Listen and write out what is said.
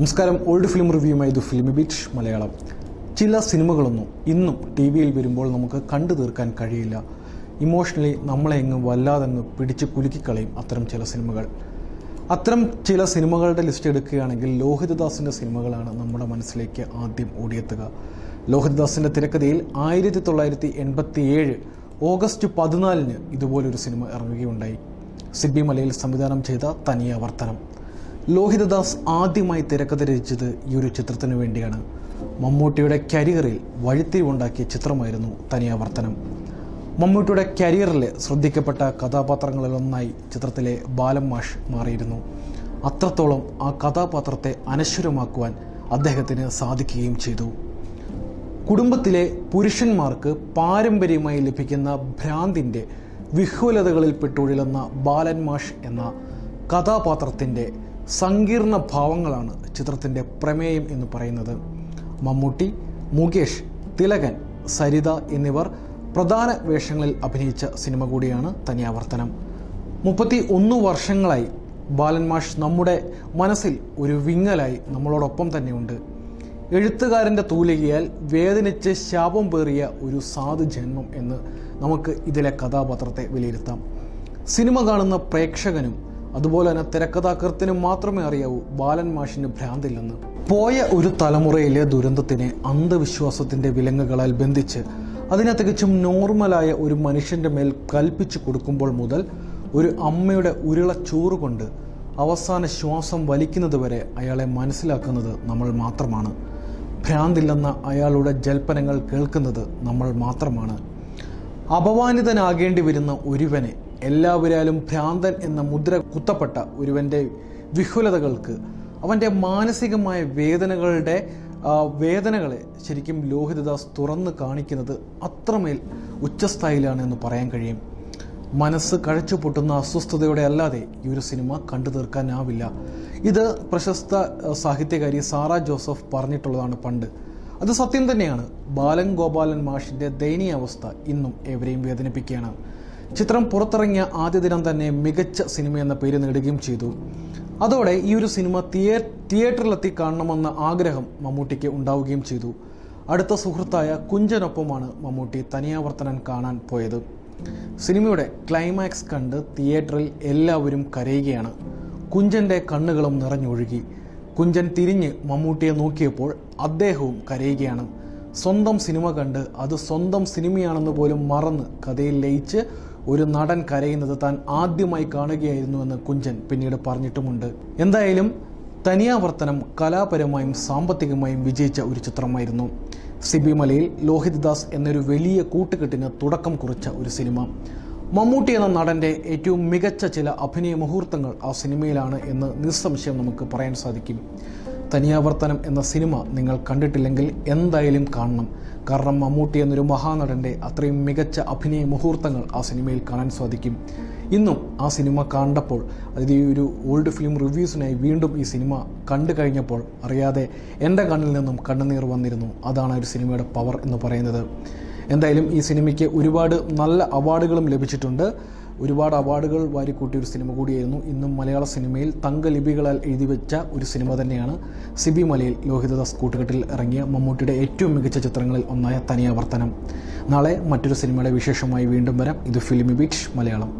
നമസ്കാരം. Old film റിവ്യൂമായി ഇത് film beat Malayalam. ചില സിനിമകളൊന്നും ഇന്നും ടി വിയിൽ വരുമ്പോൾ നമുക്ക് കണ്ടു തീർക്കാൻ കഴിയില്ല. ഇമോഷണലി നമ്മളെ എങ്ങ് വല്ലാതെങ്ങ് പിടിച്ച് കുലുക്കിക്കളയും അത്തരം ചില സിനിമകൾ. അത്തരം ചില സിനിമകളുടെ ലിസ്റ്റ് എടുക്കുകയാണെങ്കിൽ ലോഹിതദാസിന്റെ സിനിമകളാണ് നമ്മുടെ മനസ്സിലേക്ക് ആദ്യം ഓടിയെത്തുക. ലോഹിതദാസിന്റെ തിരക്കഥയിൽ ആയിരത്തി തൊള്ളായിരത്തി എൺപത്തി ഏഴ് ഓഗസ്റ്റ് പതിനാലിന് ഇതുപോലൊരു സിനിമ ഇറങ്ങുകയുണ്ടായി. സിബി മലയിൽ സംവിധാനം ചെയ്ത തനിയാവർത്തനം ലോഹിതദാസ് ആദ്യമായി തിരക്കഥ രചിച്ചത് ഈ ഒരു ചിത്രത്തിനു വേണ്ടിയാണ്. മമ്മൂട്ടിയുടെ കരിയറിൽ വഴിത്തിരിവുണ്ടാക്കിയ ചിത്രമായിരുന്നു തനിയാവർത്തനം മമ്മൂട്ടിയുടെ കരിയറിൽ ശ്രദ്ധിക്കപ്പെട്ട കഥാപാത്രങ്ങളിലൊന്നായി ചിത്രത്തിലെ ബാലം മാഷ് മാറിയിരുന്നു. അത്രത്തോളം ആ കഥാപാത്രത്തെ അനശ്വരമാക്കുവാൻ അദ്ദേഹത്തിന് സാധിക്കുകയും ചെയ്തു. കുടുംബത്തിലെ പുരുഷന്മാർക്ക് പാരമ്പര്യമായി ലഭിക്കുന്ന ഭ്രാന്തിന്റെ വിഹ്വലതകളിൽ പെട്ടുഴലുന്ന ബാലൻ മാഷ് എന്ന കഥാപാത്രത്തിന്റെ സങ്കീർണ ഭാവങ്ങളാണ് ചിത്രത്തിന്റെ പ്രമേയം എന്ന് പറയുന്നത്. മമ്മൂട്ടി മുകേഷ് തിലകൻ സരിത എന്നിവർ പ്രധാന വേഷങ്ങളിൽ അഭിനയിച്ച സിനിമ കൂടിയാണ് തനിയാവർത്തനം. മുപ്പത്തി ഒന്ന് വർഷങ്ങളായി ബാലൻ മാഷ് നമ്മുടെ മനസ്സിൽ ഒരു വിങ്ങലായി നമ്മളോടൊപ്പം തന്നെയുണ്ട്. എഴുത്തുകാരന്റെ തൂലികയാൽ വേദനിച്ച് ശാപം പേറിയ ഒരു സാധു ജന്മം എന്ന് നമുക്ക് ഇതിലെ കഥാപാത്രത്തെ വിലയിരുത്താം. സിനിമ കാണുന്ന പ്രേക്ഷകനും അതുപോലെ തന്നെ തിരക്കഥാകൃത്തിനും മാത്രമേ അറിയാവൂ ബാലൻ മാഷിന് ഭ്രാന്തില്ലെന്ന് പോയ ഒരു തലമുറയിലെ ദുരന്തത്തിനെ അന്ധവിശ്വാസത്തിന്റെ വിലങ്ങുകളാൽ ബന്ധിച്ച് അതിനെ തികച്ചും നോർമലായ ഒരു മനുഷ്യന്റെ മേൽ കൽപ്പിച്ചു കൊടുക്കുമ്പോൾ മുതൽ ഒരു അമ്മയുടെ ഉരുള ചോറ് കൊണ്ട് അവസാന ശ്വാസം വലിക്കുന്നത് വരെ അയാളെ മനസ്സിലാക്കുന്നത് നമ്മൾ മാത്രമാണ്. ഭ്രാന്തില്ലെന്ന അയാളുടെ ജൽപ്പനങ്ങൾ കേൾക്കുന്നത് നമ്മൾ മാത്രമാണ്. അപമാനിതനാകേണ്ടി വരുന്ന ഒരുവനെ എല്ലാവരാലും ഭ്രാന്തൻ എന്ന മുദ്ര കുത്തപ്പെട്ട ഒരുവന്റെ വിഹുലതകൾക്ക് അവന്റെ മാനസികമായ വേദനകളുടെ വേദനകളെ ശരിക്കും ലോഹിതദാസ് തുറന്ന് കാണിക്കുന്നത് അത്രമേൽ ഉച്ചസ്ഥായിലാണ് എന്ന് പറയാൻ കഴിയും. മനസ്സ് കഴച്ചു പൊട്ടുന്ന അസ്വസ്ഥതയോടെ അല്ലാതെ ഈ ഒരു സിനിമ കണ്ടു തീർക്കാനാവില്ല. ഇത് പ്രശസ്ത സാഹിത്യകാരി സാറ ജോസഫ് പറഞ്ഞിട്ടുള്ളതാണ് പണ്ട്. അത് സത്യം തന്നെയാണ്. ബാലൻ ഗോപാലൻ മാഷിന്റെ ദയനീയാവസ്ഥ ഇന്നും എവരെയും വേദനിപ്പിക്കുകയാണ്. ചിത്രം പുറത്തിറങ്ങിയ ആദ്യ ദിനം തന്നെ മികച്ച സിനിമ എന്ന പേര് നേടുകയും ചെയ്തു. അതോടെ ഈ ഒരു സിനിമ തിയേ തിയേറ്ററിലെത്തി കാണണമെന്ന ആഗ്രഹം മമ്മൂട്ടിക്ക് ഉണ്ടാവുകയും ചെയ്തു. അടുത്ത സുഹൃത്തായ കുഞ്ചനൊപ്പമാണ് മമ്മൂട്ടി തനിയാവർത്തനം കാണാൻ പോയത്. സിനിമയുടെ ക്ലൈമാക്സ് കണ്ട് തിയേറ്ററിൽ എല്ലാവരും കരയുകയാണ്. കുഞ്ചന്റെ കണ്ണുകളും നിറഞ്ഞൊഴുകി. കുഞ്ചൻ തിരിഞ്ഞ് മമ്മൂട്ടിയെ നോക്കിയപ്പോൾ അദ്ദേഹവും കരയുകയാണ്. സ്വന്തം സിനിമ കണ്ട് അത് സ്വന്തം സിനിമയാണെന്ന് പോലും മറന്ന് കഥയിൽ ലയിച്ച് ഒരു നടൻ കരയുന്നത് താൻ ആദ്യമായി കാണുകയായിരുന്നുവെന്ന് കുഞ്ചൻ പിന്നീട് പറഞ്ഞിട്ടുമുണ്ട്. എന്തായാലും തനിയാവർത്തനം കലാപരമായും സാമ്പത്തികമായും വിജയിച്ച ഒരു ചിത്രമായിരുന്നു. സിബിമലയിൽ ലോഹിത് ദാസ് എന്നൊരു വലിയ കൂട്ടുകെട്ടിന് തുടക്കം കുറിച്ച ഒരു സിനിമ. മമ്മൂട്ടി എന്ന നടന്റെ ഏറ്റവും മികച്ച ചില അഭിനയ മുഹൂർത്തങ്ങൾ ആ സിനിമയിലാണ് എന്ന് നിസ്സംശയം നമുക്ക് പറയാൻ സാധിക്കും. തനിയാവർത്തനം എന്ന സിനിമ നിങ്ങൾ കണ്ടിട്ടില്ലെങ്കിൽ എന്തായാലും കാണണം. കാരണം മമ്മൂട്ടി എന്നൊരു മഹാനടന്റെ അത്രയും മികച്ച അഭിനയ മുഹൂർത്തങ്ങൾ ആ സിനിമയിൽ കാണാൻ സാധിക്കും. ഇന്നും ആ സിനിമ കണ്ടപ്പോൾ അതായത് ഈ ഒരു ഓൾഡ് ഫിലിം റിവ്യൂസിനായി വീണ്ടും ഈ സിനിമ കണ്ടു കഴിഞ്ഞപ്പോൾ അറിയാതെ എന്റെ കണ്ണിൽ നിന്നും കണ്ണുനീർ വന്നിരുന്നു. അതാണ് ഒരു സിനിമയുടെ പവർ എന്ന് പറയുന്നത്. എന്തായാലും ഈ സിനിമയ്ക്ക് ഒരുപാട് നല്ല അവാർഡുകളും ലഭിച്ചിട്ടുണ്ട്. ഒരുപാട് അവാർഡുകൾ വാരിക്കൂട്ടിയ ഒരു സിനിമ കൂടിയായിരുന്നു. ഇന്നും മലയാള സിനിമയിൽ തങ്കലിപികളാൽ എഴുതി വെച്ച ഒരു സിനിമ തന്നെയാണ്. സിബി മലയിൽ ലോഹിതദാസ് കൂട്ടുകെട്ടിൽ ഇറങ്ങിയ മമ്മൂട്ടിയുടെ ഏറ്റവും മികച്ച ചിത്രങ്ങളിൽ ഒന്നായ തനിയാവർത്തനം. നാളെ മറ്റൊരു സിനിമയുടെ വിശേഷമായി വീണ്ടും വരാം. ഇത് ഫിലിമി ബീച്ച് മലയാളം.